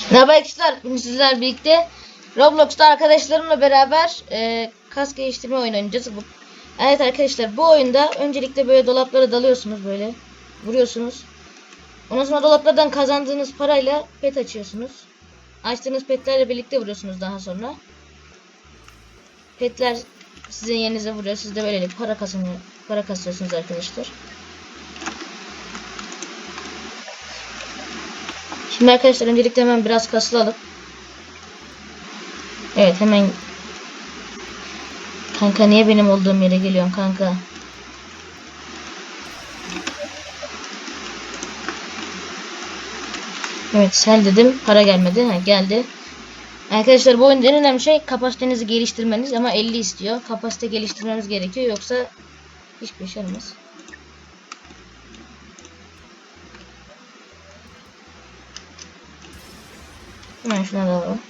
Merhaba arkadaşlar, bugün sizlerle birlikte Roblox'ta arkadaşlarımla beraber e, kas geliştirme oynayacağız. Bu, evet arkadaşlar bu oyunda öncelikle böyle dolaplara dalıyorsunuz böyle vuruyorsunuz. Ondan sonra dolaplardan kazandığınız parayla pet açıyorsunuz. Açtığınız petlerle birlikte vuruyorsunuz daha sonra. Petler sizin yerinize vuruyor. Siz de böyle para kasını para kasıyorsunuz arkadaşlar. Şimdi arkadaşlar öncelikle hemen biraz kasılalım. Evet hemen Kanka niye benim olduğum yere geliyorsun kanka? Evet sel dedim para gelmedi ha geldi. Arkadaşlar bu oyunda en önemli şey kapasitenizi geliştirmeniz ama 50 istiyor. Kapasite geliştirmeniz gerekiyor yoksa hiçbir şey olmaz. Hemen şuna da alalım.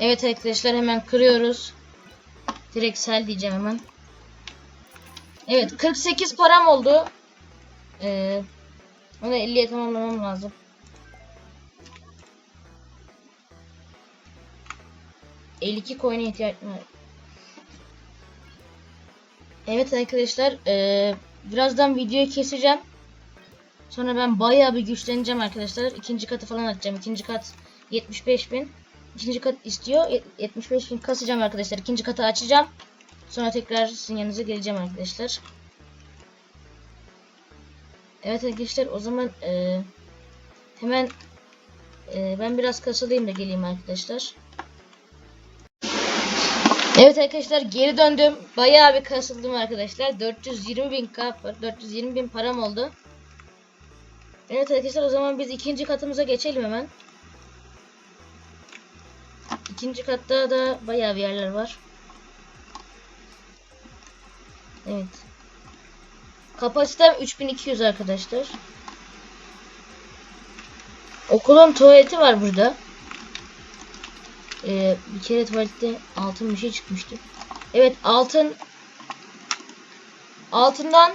Evet arkadaşlar hemen kırıyoruz. Direkt sel diyeceğim hemen. Evet 48 param oldu. Ee, onu 50'ye tamamlamam lazım. ...52 coin'e ihtiyacım var. Evet arkadaşlar eee, birazdan videoyu keseceğim. Sonra ben bayağı bir güçleneceğim arkadaşlar. İkinci katı falan açacağım. İkinci kat 75 bin. İkinci kat istiyor. Yet- 75 bin kasacağım arkadaşlar. İkinci katı açacağım. Sonra tekrar sizin yanınıza geleceğim arkadaşlar. Evet arkadaşlar o zaman eee, hemen eee, ben biraz kasılayım da geleyim arkadaşlar. Evet arkadaşlar geri döndüm. Bayağı bir kasıldım arkadaşlar. 420 bin kap var. 420 bin param oldu. Evet arkadaşlar o zaman biz ikinci katımıza geçelim hemen. İkinci katta da bayağı bir yerler var. Evet. Kapasitem 3200 arkadaşlar. Okulun tuvaleti var burada. Ee, bir kere tuvalette altın bir şey çıkmıştı. Evet altın altından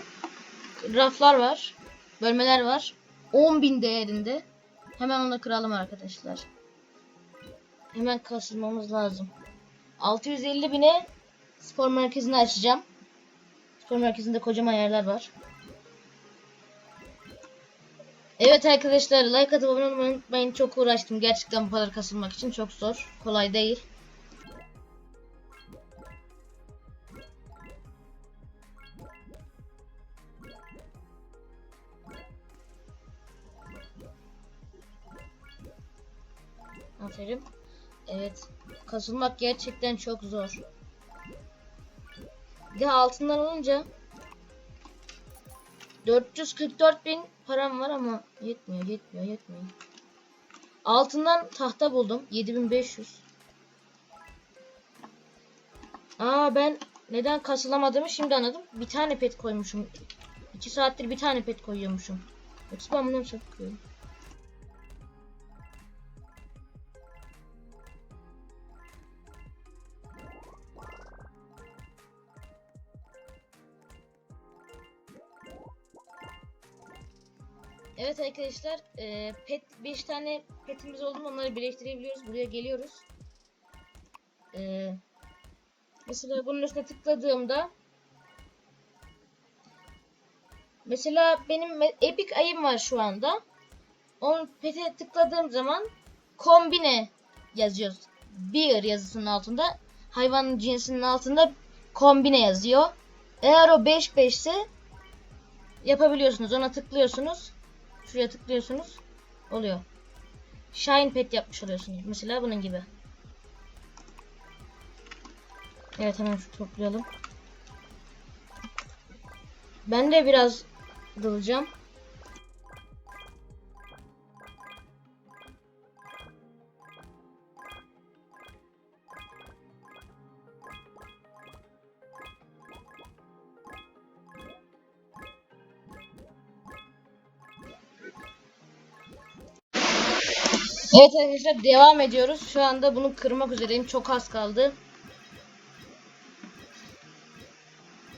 raflar var. Bölmeler var. 10.000 değerinde. Hemen onu kıralım arkadaşlar. Hemen kasılmamız lazım. 650 bine spor merkezini açacağım. Spor merkezinde kocaman yerler var. Evet arkadaşlar like atıp abone olmayı unutmayın. Çok uğraştım gerçekten bu kadar kasılmak için. Çok zor. Kolay değil. Aferin. Evet. Kasılmak gerçekten çok zor. Bir de altından olunca 444 bin param var ama yetmiyor, yetmiyor, yetmiyor. Altından tahta buldum. 7500. Aa ben neden kasılamadığımı şimdi anladım. Bir tane pet koymuşum. 2 saattir bir tane pet koyuyormuşum. Yoksa ben bunu çok Evet arkadaşlar e, pet 5 tane petimiz oldu onları birleştirebiliyoruz. Buraya geliyoruz. E, mesela bunun üstüne tıkladığımda mesela benim epic ayım var şu anda. Onun pete tıkladığım zaman kombine yazıyor beer yazısının altında hayvanın cinsinin altında kombine yazıyor. Eğer o 5 5 ise yapabiliyorsunuz ona tıklıyorsunuz Şuraya tıklıyorsunuz. Oluyor. Shine pet yapmış oluyorsunuz. Mesela bunun gibi. Evet hemen şu toplayalım. Ben de biraz dalacağım. Evet arkadaşlar devam ediyoruz. Şu anda bunu kırmak üzereyim. Çok az kaldı.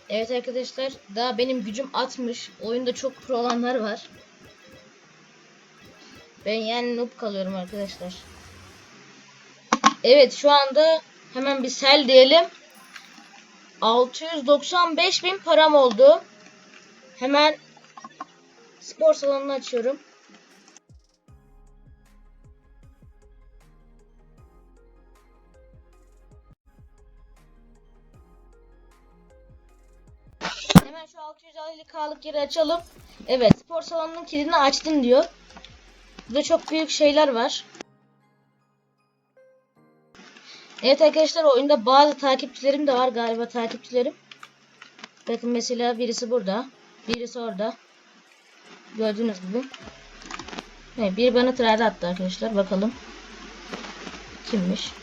Evet arkadaşlar daha benim gücüm 60. Oyunda çok pro olanlar var. Ben yani noob kalıyorum arkadaşlar. Evet şu anda hemen bir sel diyelim. 695 bin param oldu. Hemen spor salonunu açıyorum. Hemen şu 650k'lık yeri açalım. Evet spor salonunun kilidini açtım diyor. Burada çok büyük şeyler var. Evet arkadaşlar oyunda bazı takipçilerim de var galiba takipçilerim. Bakın mesela birisi burada. Birisi orada. Gördüğünüz gibi. Evet, biri bana trade attı arkadaşlar. Bakalım. Kimmiş?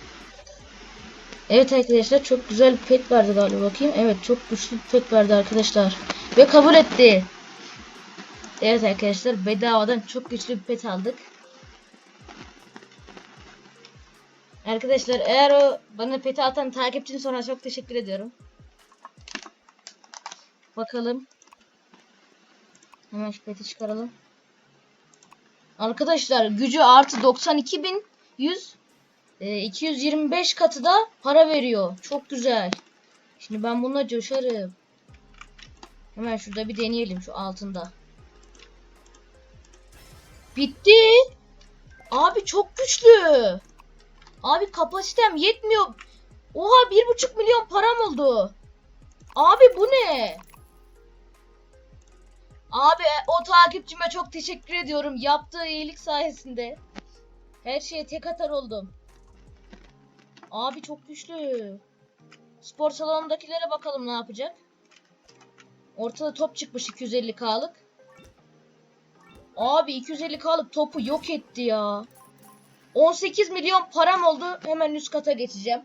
Evet arkadaşlar çok güzel bir pet verdi galiba bakayım. Evet çok güçlü bir pet verdi arkadaşlar. Ve kabul etti. Evet arkadaşlar bedavadan çok güçlü bir pet aldık. Arkadaşlar eğer o bana peti atan takipçinin sonra çok teşekkür ediyorum. Bakalım. Hemen şu peti çıkaralım. Arkadaşlar gücü artı 92.100 e, 225 katı da para veriyor. Çok güzel. Şimdi ben bununla coşarım. Hemen şurada bir deneyelim şu altında. Bitti. Abi çok güçlü. Abi kapasitem yetmiyor. Oha bir buçuk milyon param oldu. Abi bu ne? Abi o takipçime çok teşekkür ediyorum. Yaptığı iyilik sayesinde. Her şeye tek atar oldum. Abi çok güçlü. Spor salonundakilere bakalım ne yapacak. Ortada top çıkmış 250k'lık. Abi 250k'lık topu yok etti ya. 18 milyon param oldu. Hemen üst kata geçeceğim.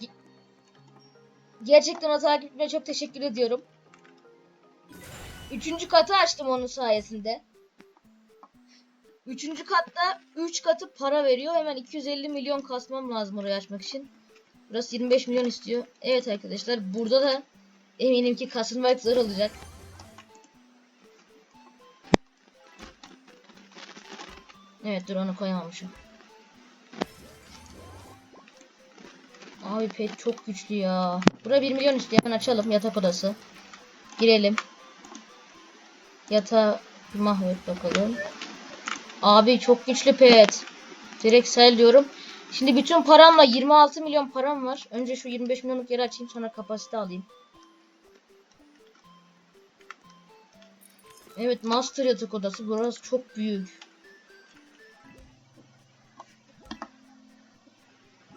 Ge- Gerçekten o takipçime çok teşekkür ediyorum. Üçüncü katı açtım onun sayesinde. Üçüncü katta 3 katı para veriyor. Hemen 250 milyon kasmam lazım orayı açmak için. Burası 25 milyon istiyor. Evet arkadaşlar burada da eminim ki kasılmak zor olacak. Evet dur onu koyamamışım. Abi pet çok güçlü ya. Bura 1 milyon istiyor. Hemen açalım yatak odası. Girelim. Yatağı mahvet bakalım. Abi çok güçlü pet. Direkt sel diyorum. Şimdi bütün paramla 26 milyon param var. Önce şu 25 milyonluk yeri açayım sonra kapasite alayım. Evet master yatak odası. Burası çok büyük.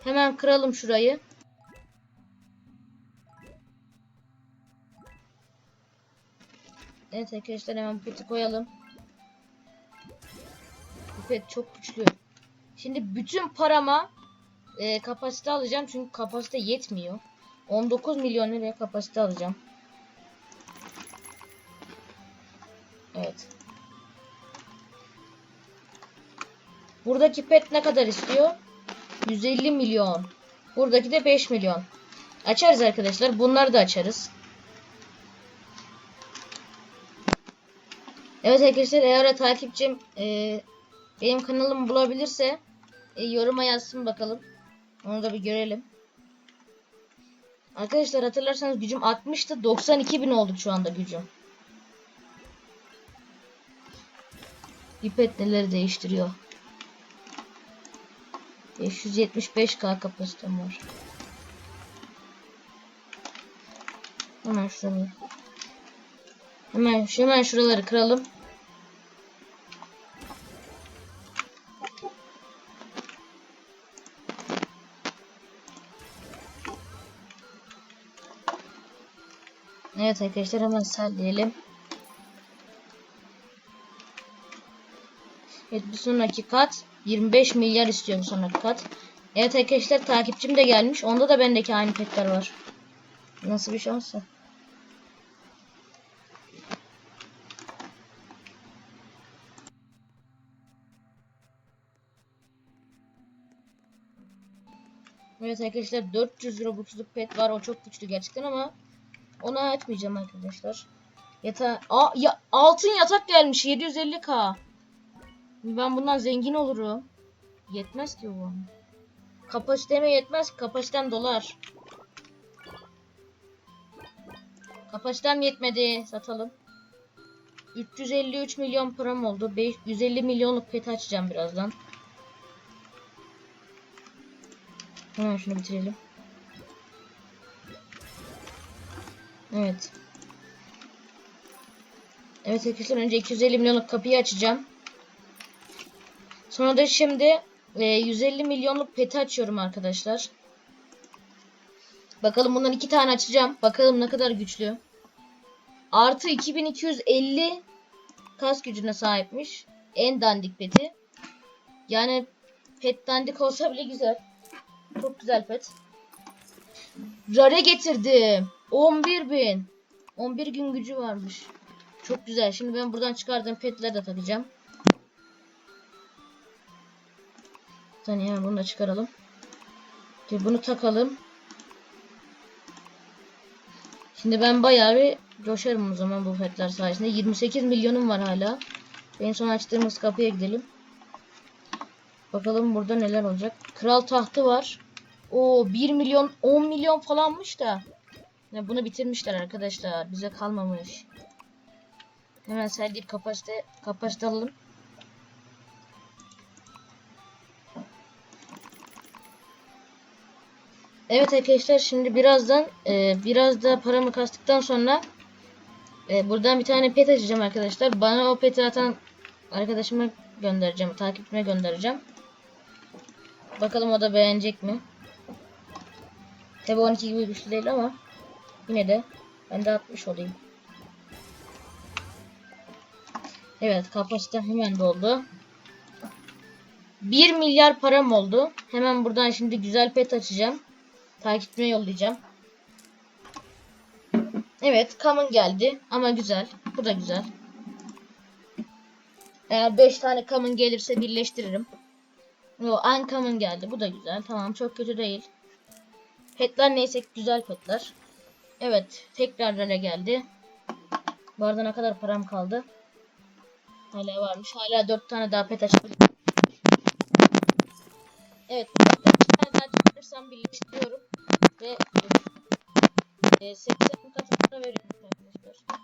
Hemen kıralım şurayı. Evet arkadaşlar hemen peti koyalım. Pet çok güçlü. Şimdi bütün parama e, kapasite alacağım çünkü kapasite yetmiyor. 19 milyon liraya kapasite alacağım. Evet. Buradaki pet ne kadar istiyor? 150 milyon. Buradaki de 5 milyon. Açarız arkadaşlar. Bunları da açarız. Evet arkadaşlar eğer takipçim e, benim kanalımı bulabilirse e, yoruma yazsın bakalım. Onu da bir görelim. Arkadaşlar hatırlarsanız gücüm 60'tı. 92 bin olduk şu anda gücüm. İpet neleri değiştiriyor. 575k kapasitem var. Hemen şuraları. Hemen, hemen şuraları kıralım. Evet arkadaşlar hemen sallayalım. Evet bir sonraki kat 25 milyar istiyor bir sonraki kat. Evet arkadaşlar takipçim de gelmiş. Onda da bendeki aynı petler var. Nasıl bir şansa. Evet arkadaşlar 400 Robux'luk pet var. O çok güçlü gerçekten ama Onu açmayacağım arkadaşlar. Yata Aa, ya, altın yatak gelmiş 750k. Ben bundan zengin olurum. Yetmez ki bu. Kapasiteme yetmez. Kapasitem dolar. Kapasitem yetmedi. Satalım. 353 milyon param oldu. 5, 150 milyonluk pet açacağım birazdan. Hemen şunu bitirelim. Evet. Evet arkadaşlar önce 250 milyonluk kapıyı açacağım. Sonra da şimdi e, 150 milyonluk peti açıyorum arkadaşlar. Bakalım bundan iki tane açacağım. Bakalım ne kadar güçlü. Artı 2250 kas gücüne sahipmiş. En dandik peti. Yani pet dandik olsa bile güzel. Çok güzel pet. Rare getirdim. 11.000. 11 gün gücü varmış. Çok güzel. Şimdi ben buradan çıkardığım petleri de takacağım. Bir saniye bunu da çıkaralım. Şimdi bunu takalım. Şimdi ben bayağı bir coşarım o zaman bu petler sayesinde. 28 milyonum var hala. En son açtığımız kapıya gidelim. Bakalım burada neler olacak. Kral tahtı var. O 1 milyon 10 milyon falanmış da. Ya bunu bitirmişler arkadaşlar. Bize kalmamış. Hemen serdip kapasite kapasite alalım. Evet arkadaşlar şimdi birazdan e, biraz da paramı kastıktan sonra e, buradan bir tane pet açacağım arkadaşlar. Bana o peti atan arkadaşıma göndereceğim. Takipçime göndereceğim. Bakalım o da beğenecek mi? Tabi 12 gibi güçlü değil ama yine de ben de 60 olayım. Evet kapasite hemen doldu. 1 milyar param oldu. Hemen buradan şimdi güzel pet açacağım. Takipçime yollayacağım. Evet common geldi ama güzel. Bu da güzel. Eğer 5 tane common gelirse birleştiririm. O uncommon geldi. Bu da güzel. Tamam çok kötü değil. Petler neyse güzel petler. Evet tekrar rele geldi. Bu arada ne kadar param kaldı? Hala varmış. Hala 4 tane daha pet açabilirim. Evet. Bir tane daha çıkarırsam birleştiriyorum. Ve e, 80 katına veriyorum arkadaşlar.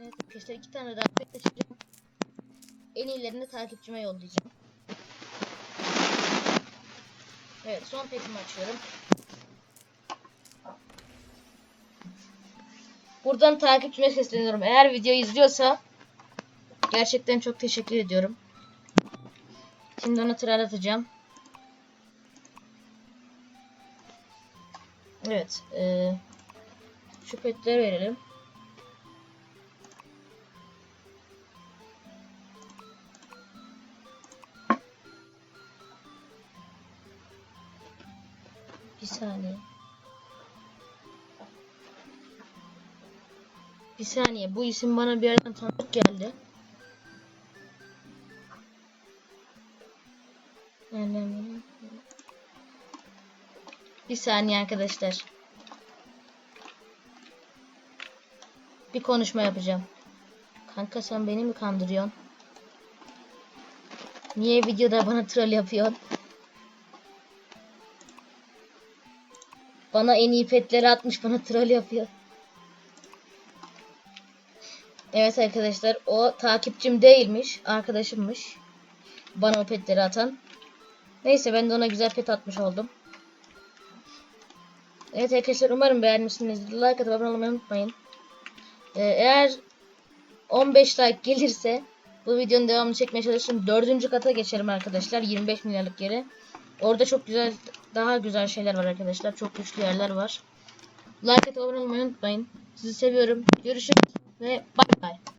Evet arkadaşlar iki tane daha pet açacağım. En iyilerini takipçime yollayacağım. Evet son petimi açıyorum. Buradan takipçime sesleniyorum. Eğer videoyu izliyorsa gerçekten çok teşekkür ediyorum. Şimdi onu tral atacağım. Evet. E, şu petleri verelim. Saniye. Bu isim bana bir yerden tanıdık geldi. Bir saniye arkadaşlar. Bir konuşma yapacağım. Kanka sen beni mi kandırıyorsun? Niye videoda bana troll yapıyorsun? Bana en iyi petleri atmış bana troll yapıyor. Evet arkadaşlar o takipçim değilmiş. Arkadaşımmış. Bana o petleri atan. Neyse ben de ona güzel pet atmış oldum. Evet arkadaşlar umarım beğenmişsinizdir. Like atıp abone olmayı unutmayın. Ee, eğer 15 like gelirse bu videonun devamını çekmeye çalışırım. Dördüncü kata geçerim arkadaşlar. 25 milyarlık yere. Orada çok güzel daha güzel şeyler var arkadaşlar. Çok güçlü yerler var. Like atıp abone olmayı unutmayın. Sizi seviyorum. Görüşürüz ve bay bay.